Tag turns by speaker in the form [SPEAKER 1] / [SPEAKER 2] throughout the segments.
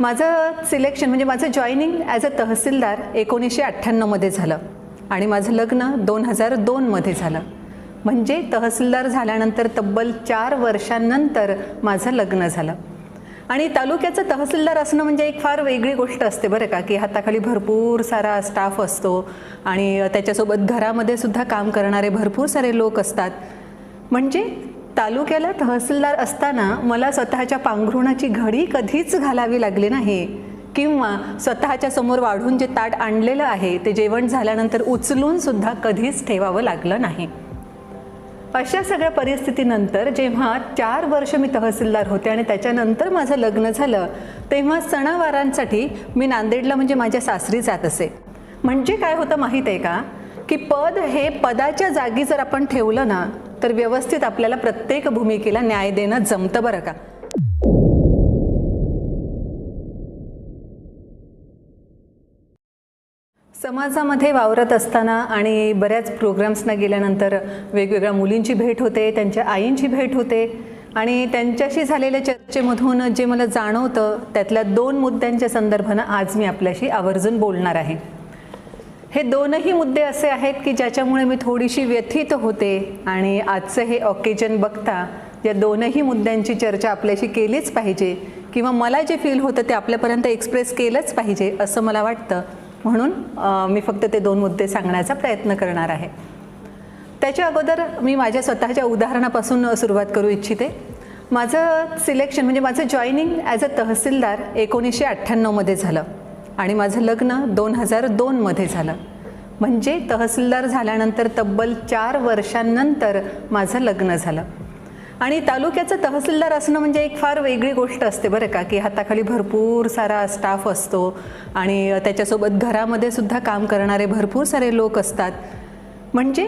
[SPEAKER 1] माझं सिलेक्शन म्हणजे माझं जॉईनिंग ॲज अ तहसीलदार एकोणीसशे अठ्ठ्याण्णवमध्ये झालं. आणि माझं लग्न दोन हजार दोनमध्ये झालं. म्हणजे तहसीलदार झाल्यानंतर तब्बल चार वर्षांनंतर माझं लग्न झालं. आणि तालुक्याचं तहसीलदार असणं म्हणजे एक फार वेगळी गोष्ट असते बरं का की हाताखाली भरपूर सारा स्टाफ असतो आणि त्याच्यासोबत घरामध्ये सुद्धा काम करणारे भरपूर सारे लोक असतात. म्हणजे तालुक्याला तहसीलदार असताना मला स्वतःच्या पांघरुणाची घडी कधीच घालावी लागली नाही. किंवा स्वतःच्या समोर वाढून जे ताट आणलेलं आहे ते जेवण झाल्यानंतर उचलून सुद्धा कधीच ठेवावं लागलं नाही. अशा सगळ्या परिस्थितीनंतर जेव्हा चार वर्ष मी तहसीलदार होते आणि त्याच्यानंतर माझं लग्न झालं तेव्हा सणावारांसाठी मी नांदेडला म्हणजे माझ्या सासरी जात असे. म्हणजे काय होतं माहीत आहे का? की पद हे पदाच्या जागी जर आपण ठेवलं ना तर व्यवस्थित आपल्याला प्रत्येक भूमिकेला न्याय देणं जमतं बरं का? समाजामध्ये वावरत असताना आणि बऱ्याच प्रोग्राम्सना गेल्यानंतर वेगवेगळ्या मुलींची भेट होते त्यांच्या आईंची भेट होते आणि त्यांच्याशी झालेल्या चर्चेमधून जे मला जाणवतं त्यातल्या दोन मुद्द्यांच्या संदर्भानं आज मी आपल्याशी आवर्जून बोलणार आहे. हे दोनही मुद्दे असे आहेत की ज्याच्यामुळे मी थोडीशी व्यथित होते आणि आजचं हे ऑकेजन बघता या दोनही मुद्द्यांची चर्चा आपल्याशी केलीच पाहिजे किंवा मला जे फील होतं ते आपल्यापर्यंत एक्सप्रेस केलंच पाहिजे असं मला वाटतं. म्हणून मी फक्त ते दोन मुद्दे सांगण्याचा प्रयत्न करणार आहे. त्याच्या अगोदर मी माझ्या स्वतःच्या उदाहरणापासून सुरुवात करू इच्छिते. माझं सिलेक्शन म्हणजे माझं जॉईनिंग ॲज अ तहसीलदार एकोणीसशे अठ्ठ्याण्णवमध्ये झालं. आणि माझं लग्न दोन हजार दोनमध्ये झालं. म्हणजे तहसीलदार झाल्यानंतर तब्बल चार वर्षांनंतर माझं लग्न झालं. आणि तालुक्याचं तहसीलदार असणं म्हणजे एक फार वेगळी गोष्ट असते बरं का की हाताखाली भरपूर सारा स्टाफ असतो आणि त्याच्यासोबत घरामध्ये सुद्धा काम करणारे भरपूर सारे लोक असतात. म्हणजे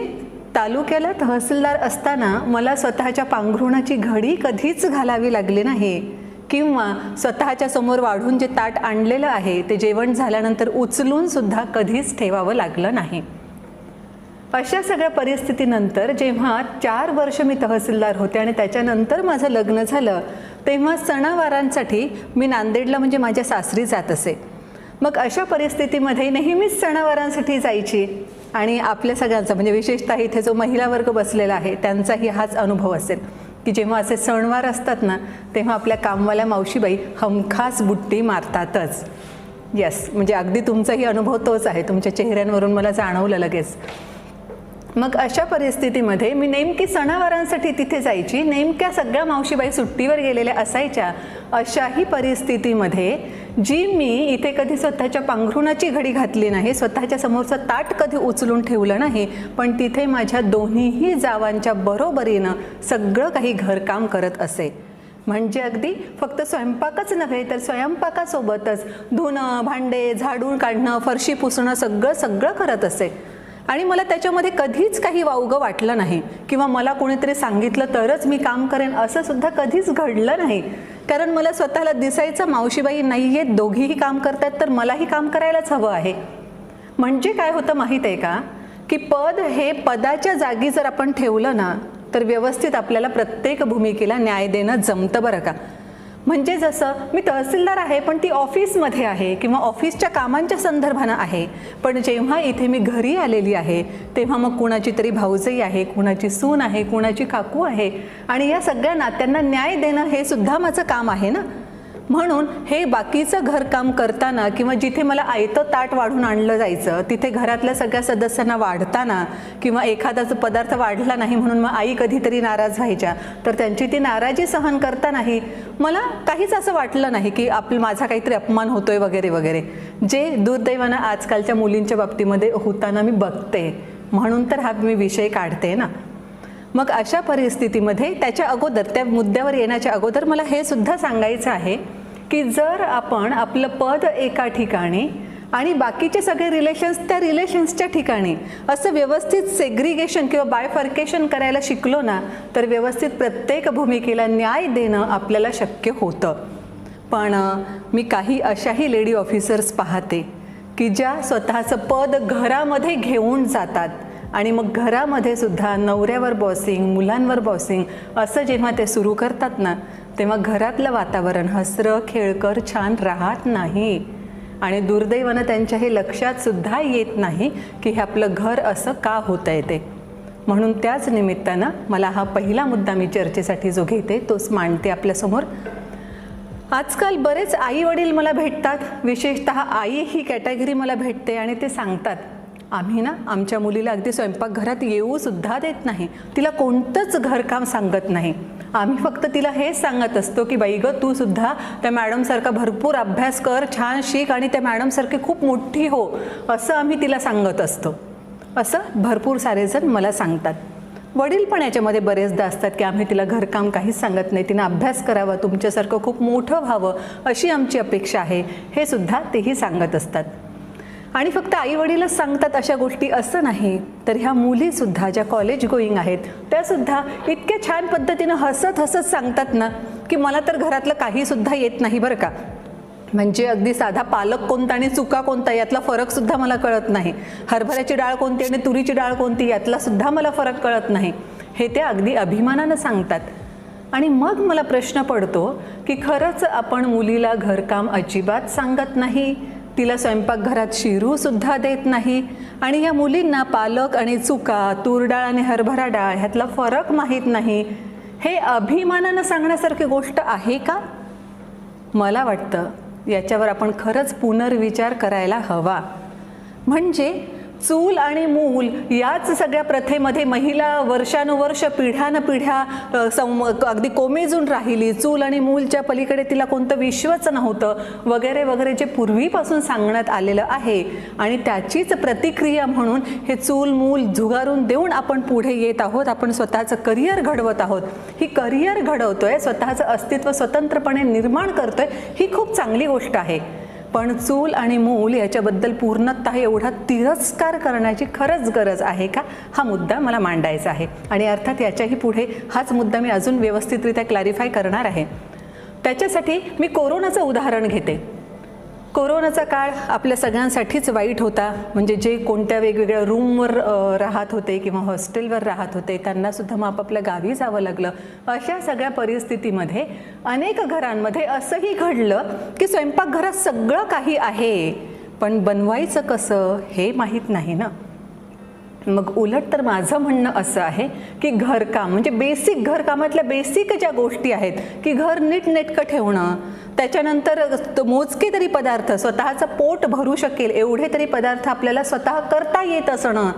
[SPEAKER 1] तालुक्याला तहसीलदार असताना मला स्वतःच्या पांघरुणाची घडी कधीच घालावी लागली नाही. किंवा स्वतःच्या समोर वाढून जे ताट आणलेलं आहे ते जेवण झाल्यानंतर उचलून सुद्धा कधीच ठेवावं लागलं नाही. अशा सगळ्या परिस्थितीनंतर जेव्हा चार वर्ष मी तहसीलदार होते आणि त्याच्यानंतर माझं लग्न झालं तेव्हा सणावारांसाठी मी नांदेडला म्हणजे माझ्या सासरी जात असे. मग अशा परिस्थितीमध्ये नेहमीच सणावारांसाठी जायची आणि आपल्या सगळ्यांचा म्हणजे विशेषतः इथे जो महिला वर्ग बसलेला आहे त्यांचाही हाच अनुभव असेल. की जेव्हा असे सणवार असतात ना तेव्हा आपल्या कामवाल्या मावशीबाई हमखास बुट्टी मारतातच. येस म्हणजे अगदी तुमचाही अनुभव तोच आहे. तुमच्या चेहऱ्यांवरून मला जाणवलं लगेच. मग अशा परिस्थितीमध्ये मी नेमकी सणावारांसाठी तिथे जायची नेमक्या सगळ्या मावशीबाई सुट्टीवर गेलेल्या असायच्या अशाही परिस्थितीमध्ये जी मी इथे कधी स्वतःच्या पांघरुणाची घडी घातली नाही स्वतःच्या समोरचं ताट कधी उचलून ठेवलं नाही पण तिथे माझ्या दोन्हीही जावांच्या बरोबरीनं सगळं काही घरकाम करत असे. म्हणजे अगदी फक्त स्वयंपाकच नव्हे तर स्वयंपाकासोबतच धुणं भांडे झाडून काढणं फरशी पुसणं सगळं सगळं करत असे. आणि मला त्याच्यामध्ये कधीच काही वावगं वाटलं नाही. किंवा मला कोणीतरी सांगितलं तरच मी काम करेन असं सुद्धा कधीच घडलं नाही. कारण मला स्वतःला दिसायचं मावशीबाई नाही आहेत दोघीही काम करतात तर मलाही काम करायलाच हवं आहे. म्हणजे काय होतं माहीत आहे का? की पद हे पदाच्या जागी जर आपण ठेवलं ना तर व्यवस्थित आपल्याला प्रत्येक भूमिकेला न्याय देणं जमतं बरं का. म्हणजे जसं मी तहसीलदार आहे पण ती ऑफिसमध्ये आहे किंवा ऑफिसच्या कामांच्या संदर्भानं आहे. पण जेव्हा इथे मी घरी आलेली आहे तेव्हा मग कुणाची तरी भाऊजई आहे कुणाची सून आहे कुणाची काकू आहे. आणि या सगळ्या नात्यांना न्याय देणं हे सुद्धा माझं काम आहे ना? म्हणून हे बाकीचं घरकाम करताना किंवा जिथे मला आयतं ताट वाढून आणलं जायचं तिथे घरातल्या सगळ्या सदस्यांना वाढताना किंवा एखादाचा पदार्थ वाढला नाही म्हणून मग आई कधीतरी नाराज व्हायच्या तर त्यांची ती नाराजी सहन करतानाही मला काहीच असं वाटलं नाही की आपलं माझा काहीतरी अपमान होतोय वगैरे वगैरे. जे दुर्दैवानं आजकालच्या मुलींच्या बाबतीमध्ये होताना मी बघते म्हणून तर हा मी विषय काढते ना. मग अशा परिस्थितीमध्ये त्याच्या अगोदर त्या मुद्द्यावर येण्याच्या अगोदर मला हे सुद्धा सांगायचं आहे की जर आपण आपलं पद एका ठिकाणी आणि बाकीचे सगळे रिलेशन्स त्या रिलेशन्सच्या ठिकाणी असं व्यवस्थित सेग्रिगेशन किंवा बायफर्केशन करायला शिकलो ना तर व्यवस्थित प्रत्येक भूमिकेला न्याय देणं आपल्याला शक्य होतं. पण मी काही अशाही लेडी ऑफिसर्स पाहते की ज्या स्वतःचं पद घरामध्ये घेऊन जातात आणि मग घरामध्ये सुद्धा नवऱ्यावर बॉसिंग मुलांवर बॉसिंग असं जेव्हा ते सुरू करतात ना तेव्हा घरातलं वातावरण हसरं खेळकर छान राहत नाही. आणि दुर्दैवानं त्यांच्या हे लक्षात सुद्धा येत नाही की हे आपलं घर असं का होतं आहे ते. म्हणून त्याच निमित्तानं मला हा पहिला मुद्दा मी चर्चेसाठी जो घेते तोच मांडते आपल्यासमोर. आजकाल बरेच आई वडील मला भेटतात. विशेषत आई ही कॅटेगरी मला भेटते आणि ते सांगतात आम्ही ना आमच्या मुलीला अगदी स्वयंपाकघरात येऊसुद्धा देत नाही. तिला कोणतंच घरकाम सांगत नाही. आम्ही फक्त तिला हेच सांगत असतो की बाई गं तू सुद्धा त्या मॅडमसारखा भरपूर अभ्यास कर छान शिक आणि त्या मॅडमसारखी खूप मोठी हो असं आम्ही तिला सांगत असतो. असं भरपूर सारेजण मला सांगतात. वडील पण याच्यामध्ये बरेचदा असतात की आम्ही तिला घरकाम काहीच सांगत नाही तिनं अभ्यास करावा तुमच्यासारखं खूप मोठं व्हावं अशी आमची अपेक्षा आहे. हे सुद्धा तेही सांगत असतात. आणि फक्त आई वडीलच सांगतात अशा गोष्टी असं नाही. तर ह्या मुलीसुद्धा ज्या कॉलेज गोईंग आहेत त्यासुद्धा इतक्या छान पद्धतीनं हसत हसत सांगतात ना की मला तर घरातलं काहीसुद्धा येत नाही बरं का. म्हणजे अगदी साधा पालक कोणता आणि चुका कोणता यातला फरक सुद्धा मला कळत नाही. हरभऱ्याची डाळ कोणती आणि तुरीची डाळ कोणती यातला सुद्धा मला फरक कळत नाही. हे ते अगदी अभिमानानं सांगतात. आणि मग मला प्रश्न पडतो की खरंच आपण मुलीला घरकाम अजिबात सांगत नाही? तिला स्वयंपाकघरात शिरूसुद्धा देत नाही. आणि या मुलींना पालक आणि चुका तूर डाळ आणि हरभरा डाळ ह्यातला फरक माहीत नाही. हे अभिमानानं सांगण्यासारखी गोष्ट आहे का? मला वाटतं याच्यावर आपण खरंच पुनर्विचार करायला हवा. म्हणजे चूल आणि मूल याच सगळ्या प्रथेमध्ये महिला वर्षानुवर्ष पिढ्यान पिढ्या सं अगदी कोमेजून राहिली. चूल आणि मूलच्या पलीकडे तिला कोणतं विश्वच नव्हतं. वगैरे वगैरे जे पूर्वीपासून सांगण्यात आलेलं आहे. आणि त्याचीच प्रतिक्रिया म्हणून हे चूल मूल झुगारून देऊन आपण पुढे येत आहोत. आपण स्वतःचं करिअर घडवत आहोत. ही करिअर घडवतोय स्वतःचं अस्तित्व स्वतंत्रपणे निर्माण करतोय ही खूप चांगली गोष्ट आहे. पण चूल आणि मूल याच्याबद्दल पूर्णतः एवढा तिरस्कार करण्याची खरंच गरज आहे का? हा मुद्दा मला मांडायचा आहे. आणि अर्थात याच्याही पुढे हाच मुद्दा मी अजून व्यवस्थितरित्या क्लॅरिफाय करणार आहे. त्याच्यासाठी मी कोरोनाचं उदाहरण घेते. कोरोनाचा काळ आपल्या सगळ्यांसाठीच वाईट होता. म्हणजे जे कोणत्या वेगवेगळ्या रूमवर राहत होते किंवा हॉस्टेलवर राहत होते त्यांनासुद्धा मग आपापल्या गावी जावं लागलं. अशा सगळ्या परिस्थितीमध्ये अनेक घरांमध्ये असंही घडलं की स्वयंपाकघरात सगळं काही आहे. पण बनवायचं कसं हे माहीत नाही ना. मग उलट तर माझं म्हणणं असं आहे की घरकाम म्हणजे बेसिक घरकामातल्या बेसिक ज्या गोष्टी आहेत की घर नीटनेटकं ठेवणं त्याच्यानंतर मोजके तरी पदार्थ स्वतःचं पोट भरू शकेल एवढे तरी पदार्थ आपल्याला स्वतः करता येत असणं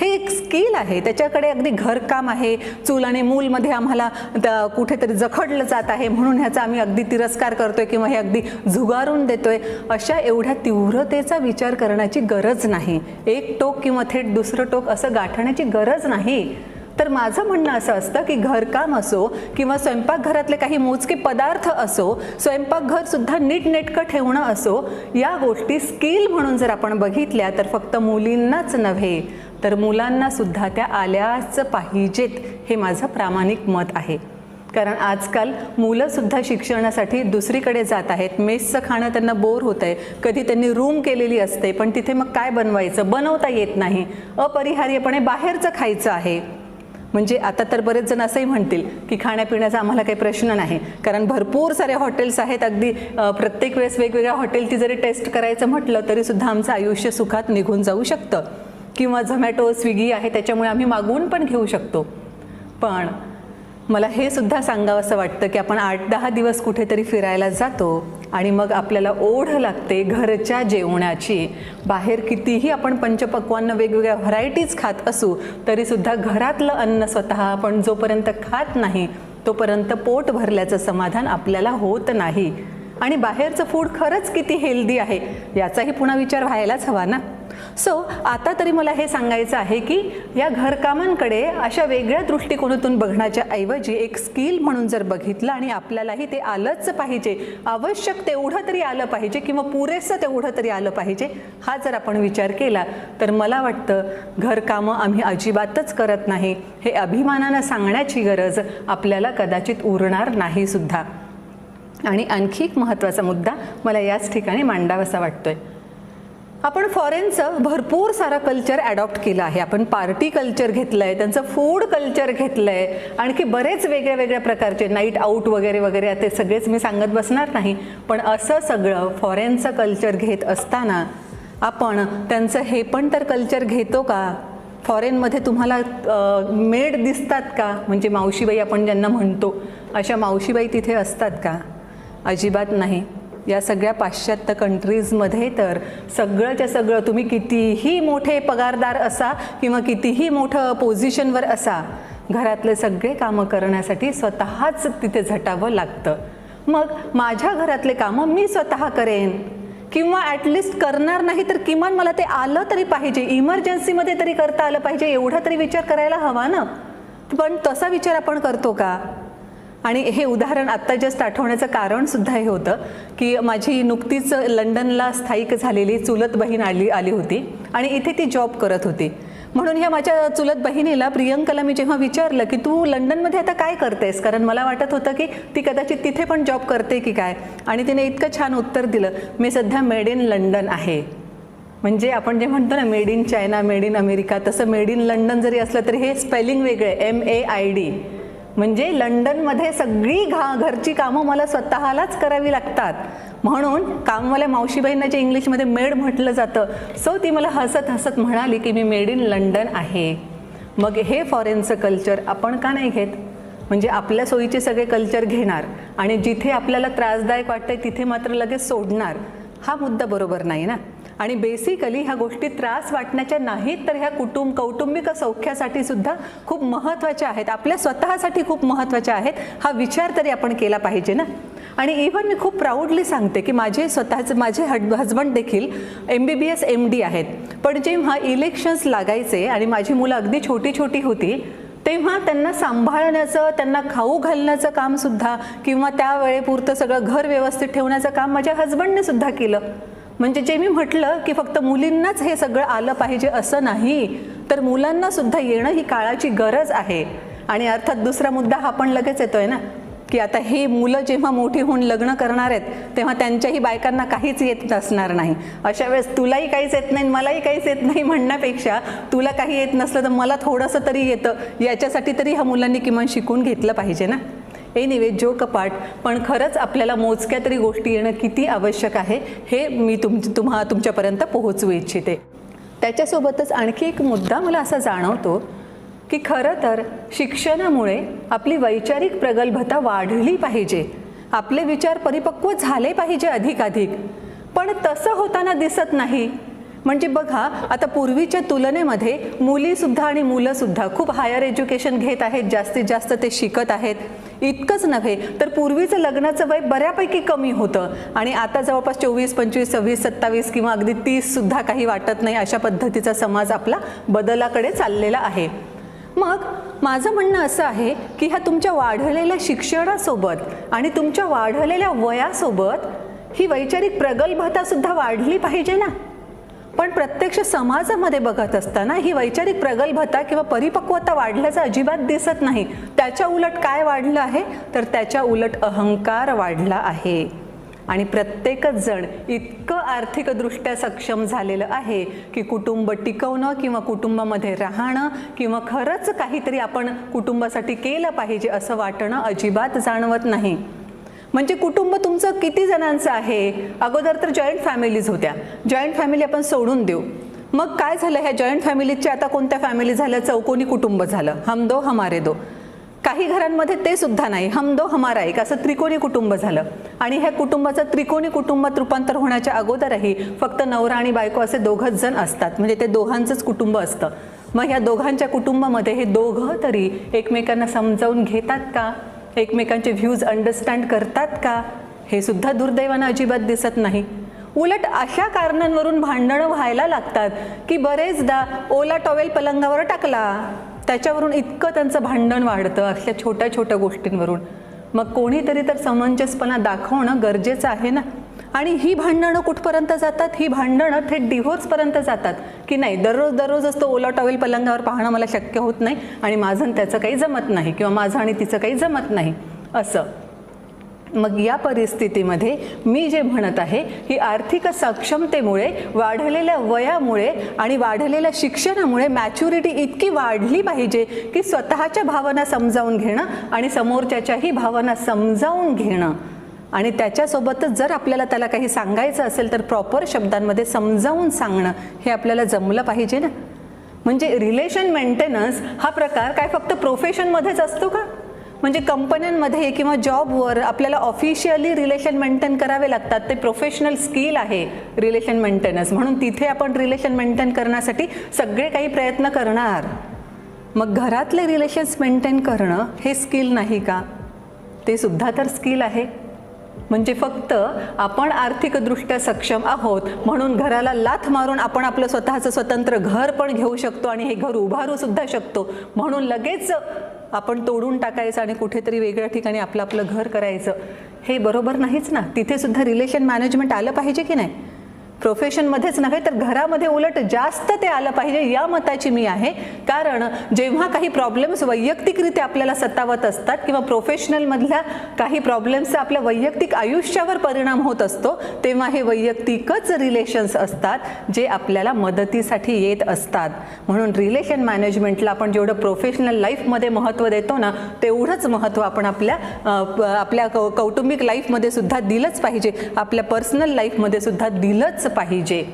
[SPEAKER 1] हे एक स्किल आहे. त्याच्याकडे अगदी घरकाम आहे. चूल आणि मूलमध्ये आम्हाला कुठेतरी जखडलं जात आहे. म्हणून ह्याचा आम्ही अगदी तिरस्कार करतोय किंवा हे अगदी झुगारून देतोय. अशा एवढ्या तीव्रतेचा विचार करण्याची गरज नाही. एक टोक किंवा थेट दुसरं टोक असं गाठण्याची गरज नाही. तर माझं म्हणणं असं असतं की घरकाम असो किंवा स्वयंपाकघरातले काही मोजके पदार्थ असो स्वयंपाकघर सुद्धा नीटनेटकं ठेवणं असो या गोष्टी स्किल म्हणून जर आपण बघितल्या तर फक्त मुलींनाच नव्हे तर मुलांना सुद्धा त्या आल्याच पाहिजेत हे माझं प्रामाणिक मत आहे. कारण आजकाल मुलंसुद्धा शिक्षणासाठी दुसरीकडे जात आहेत. मेसचं खाणं त्यांना बोर होतं आहे कधी त्यांनी रूम केलेली असते पण तिथे मग काय बनवायचं? बनवता येत नाही. अपरिहार्यपणे बाहेरचं खायचं आहे. म्हणजे आता तर बरेच जण असंही म्हणतील की खाण्यापिण्याचा आम्हाला काही प्रश्न नाही. कारण भरपूर सारे हॉटेल्स आहेत. अगदी प्रत्येक वेळेस वेगवेगळ्या हॉटेलची जरी टेस्ट करायचं म्हटलं तरीसुद्धा आमचं आयुष्य सुखात निघून जाऊ शकतं. किंवा झोमॅटो स्विगी आहे त्याच्यामुळे आम्ही मागवून पण घेऊ शकतो. पण मला हे सुद्धा सांगावं असं वाटतं की आपण आठ दहा दिवस कुठेतरी फिरायला जातो आणि मग आपल्याला ओढ लागते घरच्या जेवणाची. बाहेर कितीही आपण पंचपक्वांना वेगवेगळ्या व्हरायटीज खात असू तरीसुद्धा घरातलं अन्न स्वतः आपण जोपर्यंत खात नाही तोपर्यंत पोट भरल्याचं समाधान आपल्याला होत नाही. आणि बाहेरचं फूड खरंच किती हेल्दी आहे याचाही पुन्हा विचार व्हायलाच हवा ना? सो आता तरी मला हे सांगायचं आहे की या घरकामांकडे अशा वेगळ्या दृष्टिकोनातून बघण्याच्या ऐवजी एक स्किल म्हणून जर बघितलं आणि आपल्यालाही ते आलंच पाहिजे आवश्यक तेवढं तरी आलं पाहिजे किंवा पुरेसं तेवढं तरी आलं पाहिजे हा जर आपण विचार केला तर मला वाटतं घरकामं आम्ही अजिबातच करत नाही. हे अभिमानानं सांगण्याची गरज आपल्याला कदाचित उरणार नाही सुद्धा. आणि आणखी एक महत्त्वाचा मुद्दा मला याच ठिकाणी मांडावासा वाटतोय. आपण फॉरेनचं भरपूर सारा कल्चर ॲडॉप्ट केलं आहे. आपण पार्टी कल्चर घेतलं आहे त्यांचं फूड कल्चर घेतलं आहे आणखी बरेच वेगळ्या वेगळ्या प्रकारचे नाईट आऊट वगैरे वगैरे ते सगळेच मी सांगत बसणार नाही. पण असं सगळं फॉरेनचं कल्चर घेत असताना आपण त्यांचं हे पण तर कल्चर घेतो का? फॉरेनमध्ये तुम्हाला मेड दिसतात का? म्हणजे मावशीबाई आपण ज्यांना म्हणतो अशा मावशीबाई तिथे असतात का? अजिबात नाही. या सगळ्या पाश्चात्य कंट्रीजमध्ये तर सगळंच्या सगळं तुम्ही कितीही मोठे पगारदार असा किंवा कितीही मोठं पोझिशनवर असा घरातले सगळे कामं करण्यासाठी स्वतःच तिथे झटावं लागतं. मग माझ्या घरातले कामं मी स्वतः करेन. किंवा ॲटलिस्ट करणार नाही तर किमान मला ते आलं तरी पाहिजे. इमर्जन्सीमध्ये तरी करता आलं पाहिजे. एवढा तरी विचार करायला हवा ना. पण तसा विचार आपण करतो का? आणि हे उदाहरण आत्ता जस्ट आठवण्याचं कारण सुद्धा हे होतं की माझी नुकतीच लंडनला स्थायिक झालेली चुलत बहीण आली आली होती आणि इथे ती जॉब करत होती. म्हणून ह्या माझ्या चुलत बहिणीला प्रियंकाला मी जेव्हा विचारलं की तू लंडनमध्ये आता काय करतेस? कारण मला वाटत होतं की ती कदाचित तिथे पण जॉब करते की काय? आणि तिने इतकं छान उत्तर दिलं मी सध्या मेड इन लंडन आहे. म्हणजे आपण जे म्हणतो ना made in China made in America तसं मेड इन लंडन जरी असलं तरी हे स्पेलिंग वेगळं एम ए आय डी म्हणजे लंडनमध्ये सगळी घा घरची कामं मला स्वतःलाच करावी लागतात. म्हणून कामवाल्या मावशीबाईंना जे इंग्लिशमध्ये मेड म्हटलं जातं सो ती मला हसत हसत म्हणाली की मी मेड इन लंडन आहे. मग हे फॉरेनचं कल्चर आपण का नाही घेत? म्हणजे आपल्या सोयीचे सगळे कल्चर घेणार आणि जिथे आपल्याला त्रासदायक वाटतंय तिथे मात्र लगेच सोडणार हा मुद्दा बरोबर नाही ना? आणि बेसिकली ह्या गोष्टी त्रास वाटण्याच्या नाहीत तर ह्या कुटुंब कौटुंबिक सौख्यासाठी सुद्धा खूप महत्त्वाच्या आहेत. आपल्या स्वतःसाठी खूप महत्त्वाच्या आहेत. हा विचार तरी आपण केला पाहिजे ना? आणि इव्हन मी खूप प्राऊडली सांगते की माझे स्वतःचे माझे हड हजबंड देखील M B B S M D आहेत. पण जेव्हा इलेक्शन्स लागायचे आणि माझी मुलं अगदी छोटी छोटी होती तेव्हा त्यांना सांभाळण्याचं त्यांना खाऊ घालण्याचं कामसुद्धा किंवा त्या वेळेपुरतं सगळं घर व्यवस्थित ठेवण्याचं काम माझ्या हजबंडने सुद्धा केलं. म्हणजे जे मी म्हटलं की फक्त मुलींनाच हे सगळं आलं पाहिजे असं नाही तर मुलांना सुद्धा येणं ही काळाची गरज आहे. आणि अर्थात दुसरा मुद्दा हा पण लगेच येतोय ना की आता हे मुलं जेव्हा मोठी होऊन लग्न करणार आहेत तेव्हा त्यांच्याही बायकांना काहीच येत नसणार नाही. अशा वेळेस तुलाही काहीच येत नाही मलाही काहीच येत नाही म्हणण्यापेक्षा तुला काही येत नसलं तर मला थोडंसं तरी येतं. याच्यासाठी तरी ह्या मुलांनी किमान शिकून घेतलं पाहिजे ना. एनिवे जो कपाट पण खरंच आपल्याला मोजक्या तरी गोष्टी येणं किती आवश्यक आहे हे मी तुम तुम्हा तुमच्यापर्यंत पोहोचवू इच्छिते. त्याच्यासोबतच आणखी एक मुद्दा मला असा जाणवतो की खरं तर शिक्षणामुळे आपली वैचारिक प्रगल्भता वाढली पाहिजे. आपले विचार परिपक्व झाले पाहिजे अधिकाधिक पण तसं होताना दिसत नाही. म्हणजे बघा आता पूर्वीच्या तुलनेमध्ये मुलीसुद्धा आणि मुलंसुद्धा खूप हायर एज्युकेशन घेत आहेत जास्तीत जास्त ते शिकत आहेत. इतकंच नव्हे तर पूर्वीचं लग्नाचं वय बऱ्यापैकी कमी होतं. आणि आता जवळपास चोवीस पंचवीस सव्वीस सत्तावीस किंवा अगदी तीससुद्धा काही वाटत नाही अशा पद्धतीचा समाज आपला बदलाकडे चाललेला आहे. मग माझं म्हणणं असं आहे की ह्या तुमच्या वाढलेल्या शिक्षणासोबत आणि तुमच्या वाढलेल्या वयासोबत ही वैचारिक प्रगल्भता सुद्धा वाढली पाहिजे ना? पण प्रत्यक्ष समाजामध्ये बघत असताना ही वैचारिक प्रगल्भता किंवा परिपक्वता वाढल्याचं अजिबात दिसत नाही. त्याच्या उलट काय वाढलं आहे? तर त्याच्या उलट अहंकार वाढला आहे. आणि प्रत्येकच जण इतकं आर्थिकदृष्ट्या सक्षम झालेलं आहे की कुटुंब टिकवणं किंवा कुटुंबामध्ये राहणं किंवा खरंच काहीतरी आपण कुटुंबासाठी केलं पाहिजे असं वाटणं अजिबात जाणवत नाही. म्हणजे कुटुंब तुमचं किती जणांचं आहे? अगोदर तर जॉईंट फॅमिलीज होत्या. जॉईंट फॅमिली आपण सोडून देऊ. मग काय झालं? ह्या जॉईंट फॅमिलीच्या आता कोणत्या फॅमिली झाल्या चौकोनी कुटुंब झालं. हम दो हमारे दो. काही घरांमध्ये ते सुद्धा नाही. हम दो हमारा एक. असं त्रिकोणी कुटुंब झालं. आणि ह्या कुटुंबाचं त्रिकोणी कुटुंबात रूपांतर होण्याच्या अगोदरही फक्त नवरा आणि बायको असे दोघंच जण असतात. म्हणजे ते दोघांचंच कुटुंब असतं. मग ह्या दोघांच्या कुटुंबामध्ये हे दोघं तरी एकमेकांना समजावून घेतात का? एकमेकांचे व्ह्यूज अंडरस्टँड करतात का? हे सुद्धा दुर्दैवानं अजिबात दिसत नाही. उलट अशा कारणांवरून भांडणं व्हायला लागतात की बरेचदा ओला टॉवेल पलंगावर टाकला त्याच्यावरून इतकं त्यांचं भांडण वाढतं अशा छोट्या छोट्या गोष्टींवरून. मग कोणीतरी तर समंजसपणा दाखवणं गरजेचं आहे ना? आणि ही भांडणं कुठपर्यंत जातात? ही भांडणं थेट डिव्होर्सपर्यंत जातात. की नाही दररोज दररोजच तो ओला टॉवेल पलंगावर पाहणं मला शक्य होत नाही आणि माझं आणि त्याचं काही जमत नाही किंवा माझं आणि तिचं काही जमत नाही. असं. मग या परिस्थितीमध्ये मी जे म्हणत आहे की आर्थिक सक्षमतेमुळे वाढलेल्या वयामुळे आणि वाढलेल्या शिक्षणामुळे मॅच्युरिटी इतकी वाढली पाहिजे की स्वतःच्या भावना समजावून घेणं आणि समोरच्याच्याही भावना समजावून घेणं. आणि त्याच्यासोबतच जर आपल्याला त्याला काही सांगायचं असेल तर प्रॉपर शब्दांमध्ये समजावून सांगणं हे आपल्याला जमलं पाहिजे ना. म्हणजे रिलेशन मेंटेनन्स हा प्रकार काय फक्त प्रोफेशनमध्येच असतो का? म्हणजे कंपन्यांमध्ये किंवा जॉबवर आपल्याला ऑफिशियली रिलेशन मेंटेन करावे लागतात ते प्रोफेशनल स्किल आहे रिलेशन मेंटेनन्स. म्हणून तिथे आपण रिलेशन मेंटेन करण्यासाठी सगळे काही प्रयत्न करणार. मग घरातले रिलेशन्स मेंटेन करणं हे स्किल नाही का? ते सुद्धा तर स्किल आहे. म्हणजे फक्त आपण आर्थिकदृष्ट्या सक्षम आहोत म्हणून घराला लाथ मारून आपण आपलं स्वतःचं स्वतंत्र घर पण घेऊ शकतो आणि हे घर उभारू सुद्धा शकतो. म्हणून लगेच आपण तोडून टाकायचं आणि कुठेतरी वेगळ्या ठिकाणी आपलं आपलं घर करायचं. हे बरोबर नाहीच ना. तिथे सुद्धा रिलेशन मॅनेजमेंट आलं पाहिजे की नाही? प्रोफेशनमध्येच नव्हे तर घरामध्ये उलट जास्त ते आलं पाहिजे या मताची मी आहे. कारण जेव्हा काही प्रॉब्लेम्स वैयक्तिकरित्या आपल्याला सतावत असतात किंवा प्रोफेशनलमधल्या काही प्रॉब्लेम्सचा आपल्या वैयक्तिक आयुष्यावर परिणाम होत असतो तेव्हा हे वैयक्तिकच रिलेशन्स असतात जे आपल्याला मदतीसाठी येत असतात. म्हणून रिलेशन मॅनेजमेंटला आपण जेवढं प्रोफेशनल लाईफमध्ये महत्त्व देतो ना तेवढंच महत्त्व आपण आपल्या आपल्या कौटुंबिक लाईफमध्ये सुद्धा दिलंच पाहिजे. आपल्या पर्सनल लाईफमध्ये सुद्धा दिलंच पाहिजे.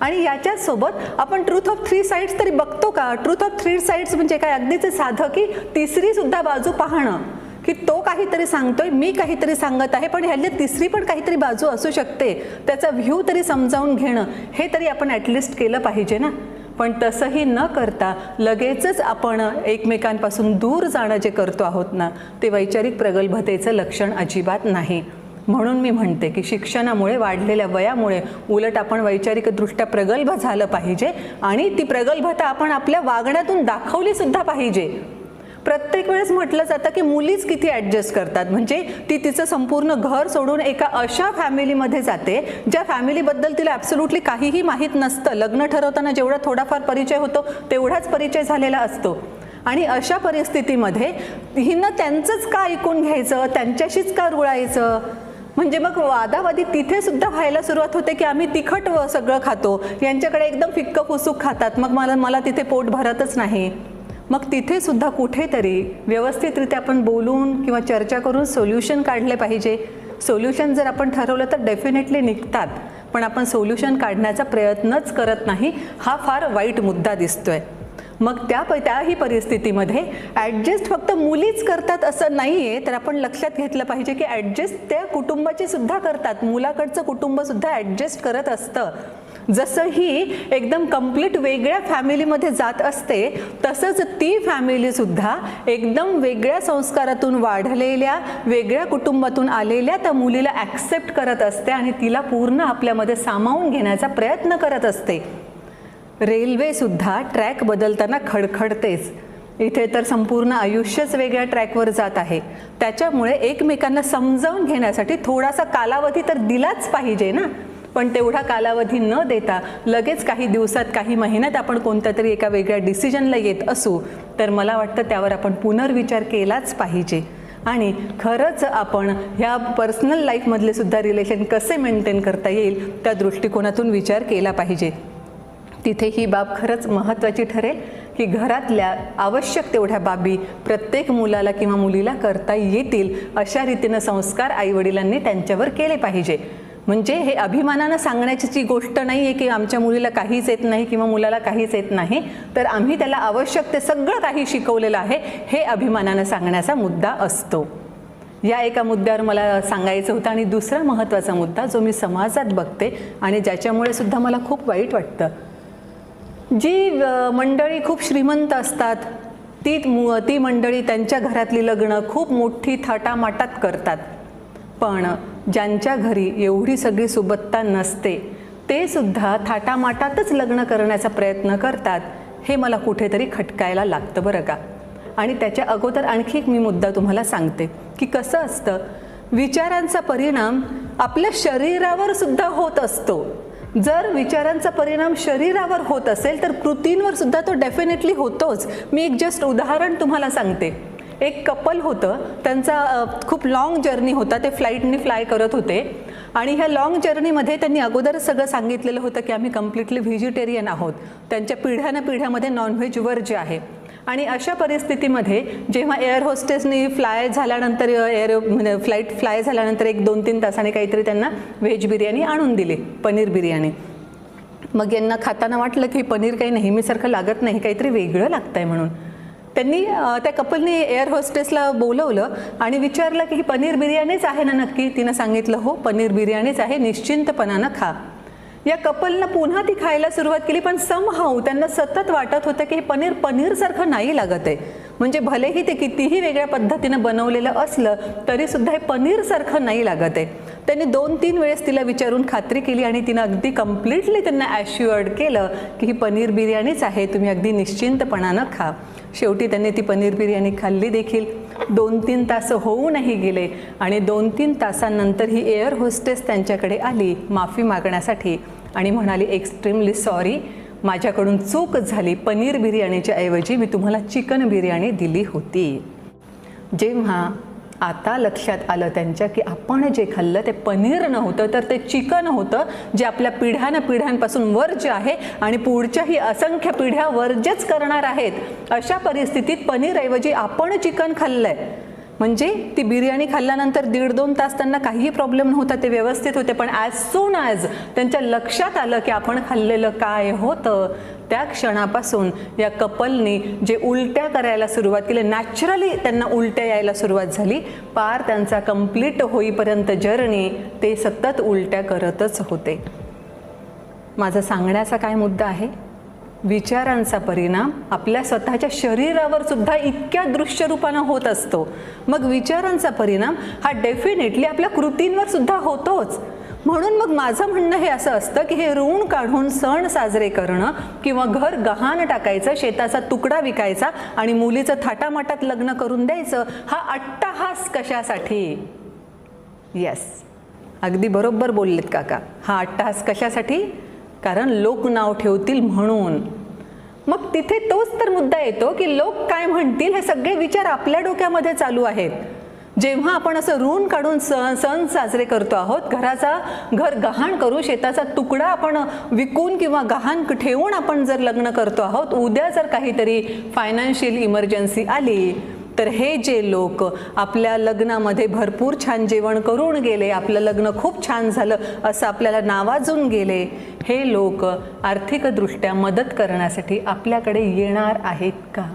[SPEAKER 1] आणि याच्यासोबत आपण ट्रूथ ऑफ थ्री साईड्स तरी बघतो का? ट्रूथ ऑफ थ्री साईड्स म्हणजे काय? अगदीच साधं की तिसरी सुद्धा बाजू पाहणं. की तो काहीतरी सांगतोय मी काहीतरी सांगत आहे पण ह्यातली तिसरी पण काहीतरी बाजू असू शकते. त्याचा व्ह्यू तरी समजावून घेणं हे तरी आपण ॲटलिस्ट केलं पाहिजे ना? पण तसंही न करता लगेचच आपण एकमेकांपासून दूर जाणं जे करतो आहोत ना ते वैचारिक प्रगल्भतेचं लक्षण अजिबात नाही. म्हणून मी म्हणते की शिक्षणामुळे वाढलेल्या वयामुळे उलट आपण वैचारिकदृष्ट्या प्रगल्भ झालं पाहिजे आणि ती प्रगल्भता आपण आपल्या वागण्यातून दाखवली सुद्धा पाहिजे. प्रत्येक वेळेस म्हटलं जातं की मुलीच किती ॲडजस्ट करतात. म्हणजे ती तिचं संपूर्ण घर सोडून एका अशा फॅमिलीमध्ये जाते ज्या फॅमिलीबद्दल तिला ॲब्सोल्युटली काहीही माहीत नसतं. लग्न ठरवताना जेवढा थोडाफार परिचय होतो तेवढाच परिचय झालेला असतो. आणि अशा परिस्थितीमध्ये हिनं त्यांचंच का ऐकून घ्यायचं? त्यांच्याशीच का रुळायचं? म्हणजे मग वादावादी तिथे सुद्धा व्हायला सुरुवात होते की आम्ही तिखट सगळं खातो. यांच्याकडे एकदम फिक्क फुसूक खातात. मग मला मला तिथे पोट भरतच नाही. मग तिथे सुद्धा कुठेतरी व्यवस्थितरित्या आपण बोलून किंवा चर्चा करून सोल्युशन काढले पाहिजे. सोल्युशन जर आपण ठरवलं तर डेफिनेटली निघतात. पण आपण सोल्युशन काढण्याचा प्रयत्नच करत नाही. हा फार वाईट मुद्दा दिसतोय. मग त्या प त्याही परिस्थितीमध्ये ॲडजस्ट फक्त मुलीच करतात असं नाही आहे तर आपण लक्षात घेतलं पाहिजे की ॲडजस्ट त्या कुटुंबाची सुद्धा करतात. मुलाकडचं कुटुंबसुद्धा ॲडजस्ट करत असतं. जसं ही एकदम कंप्लीट वेगळ्या फॅमिलीमध्ये जात असते तसंच ती फॅमिलीसुद्धा एकदम वेगळ्या संस्कारातून वाढलेल्या वेगळ्या कुटुंबातून आलेल्या त्या मुलीला ॲक्सेप्ट करत असते आणि तिला पूर्ण आपल्यामध्ये सामावून घेण्याचा प्रयत्न करत असते. रेल्वेसुद्धा ट्रॅक बदलताना खडखडतेच. इथे तर संपूर्ण आयुष्यच वेगळ्या ट्रॅकवर जात आहे. त्याच्यामुळे एकमेकांना समजावून घेण्यासाठी थोडासा कालावधी तर दिलाच पाहिजे ना? पण तेवढा कालावधी न देता लगेच काही दिवसात काही महिन्यात आपण कोणत्या तरी एका वेगळ्या डिसिजनला येत असू तर मला वाटतं त्यावर आपण पुनर्विचार केलाच पाहिजे. आणि खरंच आपण ह्या पर्सनल लाईफमधले सुद्धा रिलेशन कसे मेंटेन करता येईल त्या दृष्टिकोनातून विचार केला पाहिजे. तिथे ही बाब खरंच महत्त्वाची ठरेल की घरातल्या आवश्यक तेवढ्या बाबी प्रत्येक मुलाला किंवा मुलीला करता येतील अशा रीतीनं संस्कार आईवडिलांनी त्यांच्यावर केले पाहिजे. म्हणजे हे अभिमानानं सांगण्याची गोष्ट नाही आहे की आमच्या मुलीला काहीच येत नाही किंवा मुलाला काहीच येत नाही तर आम्ही त्याला आवश्यक ते सगळं काही शिकवलेलं आहे हे अभिमानानं सांगण्याचा मुद्दा असतो. या एका मुद्द्यावर मला सांगायचं होतं आणि दुसरा महत्त्वाचा मुद्दा जो मी समाजात बघते आणि ज्याच्यामुळे सुद्धा मला खूप वाईट वाटतं जी मंडळी खूप श्रीमंत असतात ती ती मंडळी त्यांच्या घरातली लग्न खूप मोठी थाटामाटात करतात. पण ज्यांच्या घरी एवढी सगळी सुबत्ता नसते ते सुद्धा थाटामाटातच लग्न करण्याचा प्रयत्न करतात हे मला कुठेतरी खटकायला लागतं बरं का. आणि त्याच्या अगोदर आणखी एक मी मुद्दा तुम्हाला सांगते की कसं असतं विचारांचा परिणाम आपल्या शरीरावर सुद्धा होत असतो. जर विचारांचा परिणाम शरीरावर होत असेल तर कृतींवर सुद्धा तो डेफिनेटली होतोच. मी एक जस्ट उदाहरण तुम्हाला सांगते. एक कपल होतं. त्यांचा खूप लाँग जर्नी होता. ते फ्लाईटने फ्लाय करत होते. आणि ह्या लाँग जर्नीमध्ये त्यांनी अगोदर सगळं सांगितलेलं होतं की आम्ही कम्प्लिटली व्हेजिटेरियन आहोत. त्यांच्या पिढ्यानं पिढ्यामध्ये नॉनव्हेज वर्ज्य आहे. आणि अशा परिस्थितीमध्ये जेव्हा एअर होस्टेसनी फ्लाय झाल्यानंतर एअर म्हणजे फ्लाईट फ्लाय झाल्यानंतर एक दोन तीन तासाने काहीतरी त्यांना व्हेज बिर्याणी आणून दिली पनीर बिर्याणी. मग यांना खाताना वाटलं की पनीर काही नेहमीसारखं लागत नाही काहीतरी वेगळं लागतंय म्हणून. त्यांनी त्या कपलनी एअर होस्टेसला बोलवलं आणि विचारलं की ही पनीर बिर्याणीच आहे ना नक्की? तिनं सांगितलं हो पनीर बिर्याणीच आहे निश्चिंतपणानं खा. या कपलनं पुन्हा ती खायला सुरुवात केली पण समहाऊ त्यांना सतत वाटत होतं की हे पनीर पनीरसारखं नाही लागत आहे. म्हणजे भलेही ते कितीही वेगळ्या पद्धतीनं बनवलेलं असलं तरीसुद्धा हे पनीरसारखं नाही लागत आहे. त्यांनी दोन तीन वेळेस तिला विचारून खात्री केली आणि तिनं अगदी कम्प्लिटली त्यांना ॲश्युअर्ड केलं की ही पनीर बिर्याणीच आहे तुम्ही अगदी निश्चिंतपणानं खा. शेवटी त्यांनी ती पनीर बिर्याणी खाल्ली देखील. दोन तीन तास होऊनही गेले आणि दोन तीन तासांनंतर ही एअर होस्टेस त्यांच्याकडे आली माफी मागण्यासाठी. आणि म्हणाली एक्स्ट्रीमली सॉरी माझ्याकडून चूक झाली. पनीर बिर्याणीच्या ऐवजी मी तुम्हाला चिकन बिर्याणी दिली होती. जेव्हा आता लक्षात आलं त्यांच्या की आपण जे खाल्लं ते पनीर नव्हतं तर ते चिकन होतं जे आपल्या पिढ्यान पिढ्यांपासून वर्ज्य आहे आणि पुढच्याही असंख्य पिढ्या वर्ज्यच करणार आहेत. अशा परिस्थितीत पनीरऐवजी आपण चिकन खाल्लं आहे म्हणजे ती बिर्याणी खाल्ल्यानंतर दीड दोन तास त्यांना काहीही प्रॉब्लेम नव्हता ते व्यवस्थित होते. पण ॲज सून ॲज त्यांच्या लक्षात आलं की आपण खाल्लेलं काय होतं त्या क्षणापासून या कपलनी जे उलट्या करायला सुरुवात केली नॅचरली त्यांना उलट्या यायला सुरुवात झाली. पार त्यांचा कंप्लीट होईपर्यंत जर्नी ते सतत उलट्या करतच होते. माझा सांगण्याचा काय मुद्दा आहे? विचारांचा परिणाम आपल्या स्वतःच्या शरीरावर सुद्धा इतक्या दृश्य रूपानं होत असतो. मग विचारांचा परिणाम हा डेफिनेटली आपल्या कृतींवर सुद्धा होतोच. म्हणून मग माझं म्हणणं हे असं असतं की हे ऋण काढून सण साजरे करणं किंवा घर गहाण टाकायचं शेताचा तुकडा विकायचा आणि मुलीचं थाटामाटात लग्न करून द्यायचं हा अट्टाहास कशासाठी? येस अगदी बरोबर बोललेत काका. हा अट्टहास कशासाठी? कारण लोक नाव ठेवतील म्हणून. मग तिथे तोच तर मुद्दा येतो की लोक काय म्हणतील हे सगळे विचार आपल्या डोक्यामध्ये चालू आहेत. जेव्हा आपण असं ऋण काढून सण सण साजरे करतो आहोत घराचा घर गहाण करू शेताचा तुकडा आपण विकून किंवा गहाण ठेवून आपण जर लग्न करतो आहोत उद्या जर काहीतरी फायनान्शियल इमर्जन्सी आली तर हे जे लोक आपल्या लग्नामध्ये भरपूर छान जेवण करून गेले आपलं लग्न खूप छान झालं असं आपल्याला नावाजून गेले हे लोक आर्थिकदृष्ट्या मदत करण्यासाठी आपल्याकडे येणार आहेत का?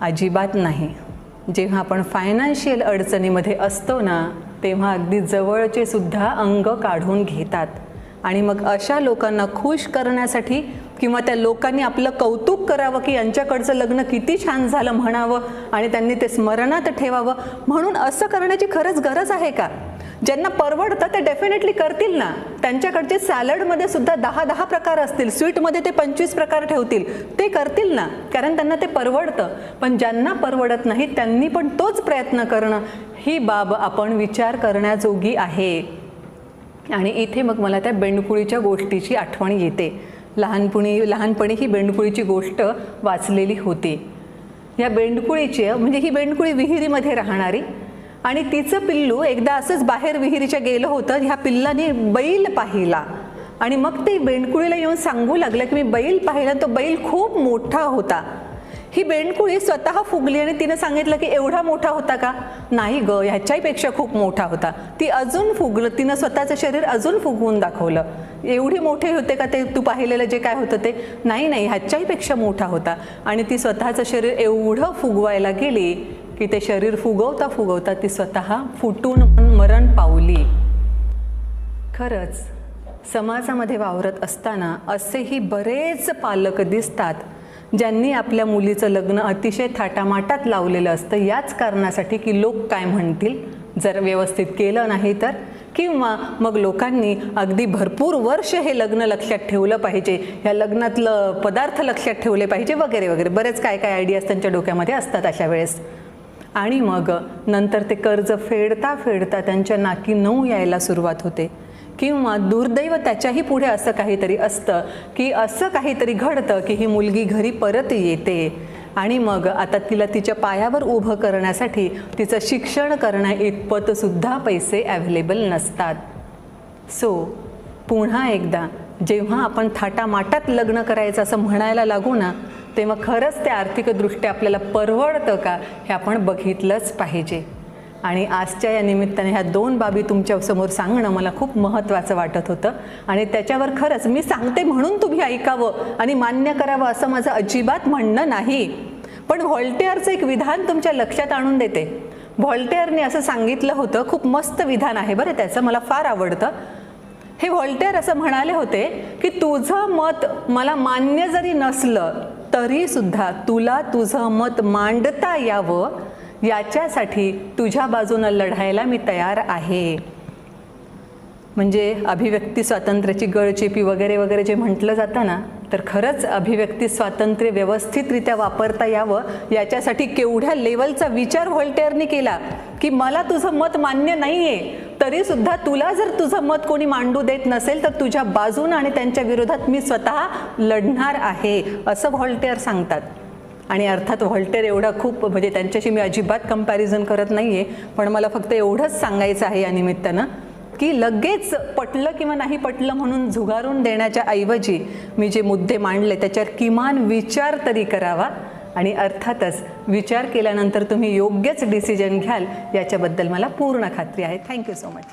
[SPEAKER 1] अजिबात नाही. जेव्हा आपण फायनान्शियल अडचणीमध्ये असतो ना तेव्हा अगदी जवळचे सुद्धा अंग काढून घेतात. आणि मग अशा लोकांना खुश करण्यासाठी किंवा त्या लोकांनी आपलं कौतुक करावं की यांच्याकडचं लग्न किती छान झालं म्हणावं आणि त्यांनी ते स्मरणात ठेवावं. म्हणून असं करण्याची खरंच गरज आहे का? ज्यांना परवडतं ते डेफिनेटली करतील ना. त्यांच्याकडचे सॅलडमध्ये सुद्धा दहा दहा प्रकार असतील स्वीटमध्ये ते पंचवीस प्रकार ठेवतील. ते करतील ना कारण त्यांना ते परवडतं. पण ज्यांना परवडत नाही त्यांनी पण तोच प्रयत्न करणं ही बाब आपण विचार करण्याजोगी आहे. आणि इथे मग मला त्या बेंडकुळीच्या गोष्टीची आठवण येते. लहानपणी लहानपणी ही बेंडकुळीची गोष्ट वाचलेली होती. या बेंडकुळीची म्हणजे ही बेंडकुळी विहिरीमध्ये राहणारी आणि तिचं पिल्लू एकदा असंच बाहेर विहिरीच्या गेलं होतं ह्या पिल्लाने बैल पाहिला. आणि मग ते बेंडकुळीला येऊन सांगू लागलं की मी बैल पाहिला तो बैल खूप मोठा होता. ही बेंडकुळी स्वतः फुगली आणि तिनं सांगितलं की एवढा मोठा होता का? नाही ग ह्याच्याहीपेक्षा खूप मोठा होता. ती अजून फुगलं तिनं स्वतःचं शरीर अजून फुगवून दाखवलं. एवढी मोठे होते का ते? तू पाहिलेलं जे काय होतं ते? नाही नाही ह्याच्याहीपेक्षा मोठा होता. आणि ती स्वतःचं शरीर एवढं फुगवायला गेली की ते शरीर फुगवता फुगवता ती स्वतः फुटून मरण पावली. खरंच समाजामध्ये वावरत असताना असेही बरेच पालक दिसतात. ज्यांनी आपल्या मुलीचं लग्न अतिशय थाटामाटात लावलेलं असतं याच कारणासाठी की लोक काय म्हणतील? जर व्यवस्थित केलं नाही तर? किंवा मग लोकांनी अगदी भरपूर वर्ष हे लग्न लक्षात ठेवलं पाहिजे ह्या लग्नातलं पदार्थ लक्षात ठेवले पाहिजे वगैरे वगैरे. बरेच काय काय आयडियाज त्यांच्या डोक्यामध्ये असतात अशा वेळेस. आणि मग नंतर ते कर्ज फेडता फेडता त्यांच्या नाकी नऊ यायला सुरुवात होते. किंवा दुर्दैव त्याच्याही पुढे असं काहीतरी असतं की असं काहीतरी घडतं की ही मुलगी घरी परत येते. आणि मग आता तिला तिच्या पायावर उभं करण्यासाठी तिचं शिक्षण करण्या इतपतसुद्धा पैसे ॲव्हेलेबल नसतात. सो पुन्हा एकदा जेव्हा आपण थाटामाटात लग्न करायचं असं म्हणायला लागू ना तेव्हा खरंच ते आर्थिकदृष्ट्या आपल्याला परवडतं का हे आपण बघितलंच पाहिजे. आणि आजच्या या निमित्ताने ह्या दोन बाबी तुमच्यासमोर सांगणं मला खूप महत्त्वाचं वाटत होतं. आणि त्याच्यावर खरंच मी सांगते म्हणून तुम्ही ऐकावं आणि मान्य करावं असं माझं अजिबात म्हणणं नाही. पण व्हॉल्टेअरचं एक विधान तुमच्या लक्षात आणून देते. व्हॉल्टेअरने असं सांगितलं होतं खूप मस्त विधान आहे बरं त्याचं मला फार आवडतं. हे व्हॉल्टेअर असं म्हणाले होते की तुझं मत मला मान्य जरी नसलं तरीसुद्धा तुला तुझं मत मांडता यावं याच्यासाठी तुझ्या बाजूनं लढायला मी तयार आहे. म्हणजे अभिव्यक्ती स्वातंत्र्याची गळचेपी वगैरे वगैरे जे म्हटलं जातं ना तर खरंच अभिव्यक्ती स्वातंत्र्य व्यवस्थितरित्या वापरता यावं याच्यासाठी केवढ्या लेवलचा विचार व्हॉल्टेअरने केला की मला तुझं मत मान्य नाही आहे तरीसुद्धा तुला जर तुझं मत कोणी मांडू देत नसेल तर तुझ्या बाजून आणि त्यांच्या विरोधात मी स्वतः लढणार आहे असं व्हॉल्टेअर सांगतात. आणि अर्थात व्हॉल्टेर एवढा खूप म्हणजे त्यांच्याशी मी अजिबात कंपॅरिझन करत नाही आहे पण मला फक्त एवढंच सांगायचं आहे या निमित्तानं की लगेच पटलं किंवा नाही पटलं म्हणून झुगारून देण्याच्या ऐवजी मी जे मुद्दे मांडले त्याच्यावर किमान विचार तरी करावा. आणि अर्थातच विचार केल्यानंतर तुम्ही योग्यच डिसिजन घ्याल याच्याबद्दल मला पूर्ण खात्री आहे. Thank you so much